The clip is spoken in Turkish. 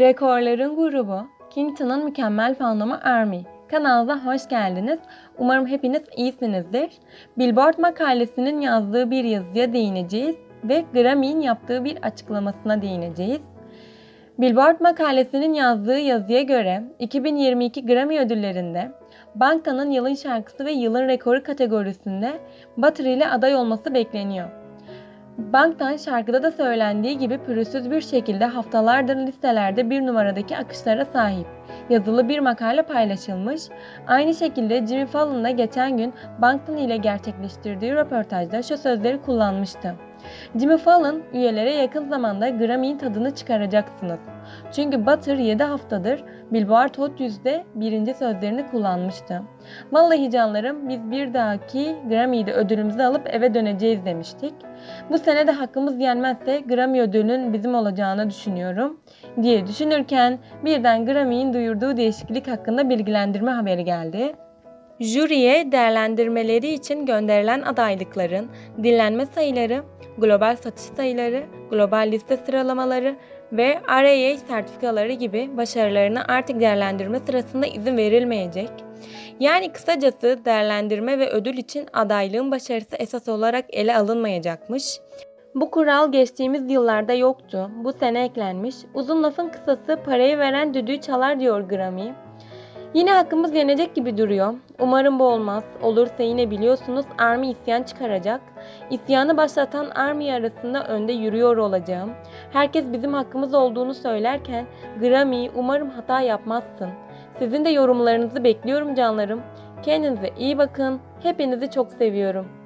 Rekorların grubu Kington'un mükemmel fanomu Army. Kanalına hoş geldiniz. Umarım hepiniz iyisinizdir. Billboard makalesinin yazdığı bir yazıya değineceğiz ve Grammy'in yaptığı bir açıklamasına değineceğiz. Billboard makalesinin yazdığı yazıya göre 2022 Grammy ödüllerinde Bangtan'ın yılın şarkısı ve yılın rekoru kategorisinde Butter ile aday olması bekleniyor. Bangtan şarkıda da söylendiği gibi pürüzsüz bir şekilde haftalardır listelerde bir numaradaki akışlara sahip. Yazılı bir makale paylaşılmış. Aynı şekilde Jimmy Fallon da geçen gün Bangtan ile gerçekleştirdiği röportajda şu sözleri kullanmıştı. Jimmy Fallon, üyelere yakın zamanda Grammy'in tadını çıkaracaksınız. Çünkü Butter 7 haftadır Billboard Hot 100'de birinci sözlerini kullanmıştı. Vallahi canlarım biz bir dahaki Grammy'de ödülümüzü alıp eve döneceğiz demiştik. Bu sene de hakkımız yenmezse Grammy ödülünün bizim olacağını düşünüyorum diye düşünürken birden Grammy'in duyurduğu değişiklik hakkında bilgilendirme haberi geldi. Jüriye değerlendirmeleri için gönderilen adaylıkların dinlenme sayıları, global satış sayıları, global liste sıralamaları ve RAA sertifikaları gibi başarılarını artık değerlendirme sırasında izin verilmeyecek. Yani kısacası değerlendirme ve ödül için adaylığın başarısı esas olarak ele alınmayacakmış. Bu kural geçtiğimiz yıllarda yoktu. Bu sene eklenmiş. Uzun lafın kısası parayı veren düdüğü çalar diyor Grammy. Yine hakkımız yenecek gibi duruyor. Umarım bu olmaz. Olursa yine biliyorsunuz Army isyan çıkaracak. İsyanı başlatan Army arasında önde yürüyor olacağım. Herkes bizim hakkımız olduğunu söylerken Grammy umarım hata yapmazsın. Sizin de yorumlarınızı bekliyorum canlarım. Kendinize iyi bakın. Hepinizi çok seviyorum.